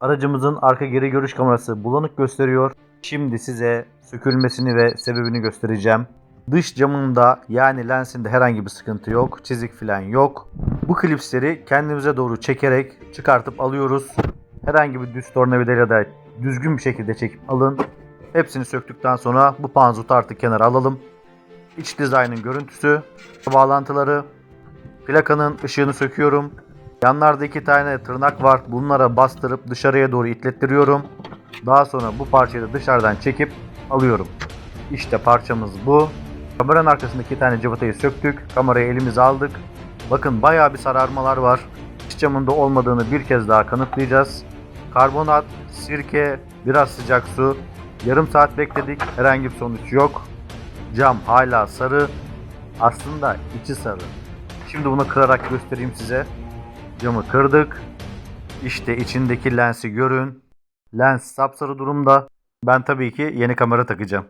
Aracımızın arka geri görüş kamerası bulanık gösteriyor. Şimdi size sökülmesini ve sebebini göstereceğim. Dış camında yani lensinde herhangi bir sıkıntı yok. Çizik falan yok. Bu klipsleri kendimize doğru çekerek çıkartıp alıyoruz. Herhangi bir düz tornavidayla da düzgün bir şekilde çekip alın. Hepsini söktükten sonra bu panzutu artık kenara alalım. İç dizaynın görüntüsü, bağlantıları, plakanın ışığını söküyorum. Yanlarda iki tane tırnak var. Bunlara bastırıp dışarıya doğru itlettiriyorum. Daha sonra bu parçayı da dışarıdan çekip alıyorum. İşte parçamız bu. Kameranın arkasındaki iki tane cıvatayı söktük. Kamerayı elimize aldık. Bakın bayağı bir sararmalar var. İç camında olmadığını bir kez daha kanıtlayacağız. Karbonat, sirke, biraz sıcak su. Yarım saat bekledik. Herhangi bir sonuç yok. Cam hala sarı. Aslında içi sarı. Şimdi bunu kırarak göstereyim size. Camı kırdık. İşte içindeki lensi görün. Lens sapsarı durumda. Ben tabii ki yeni kamera takacağım.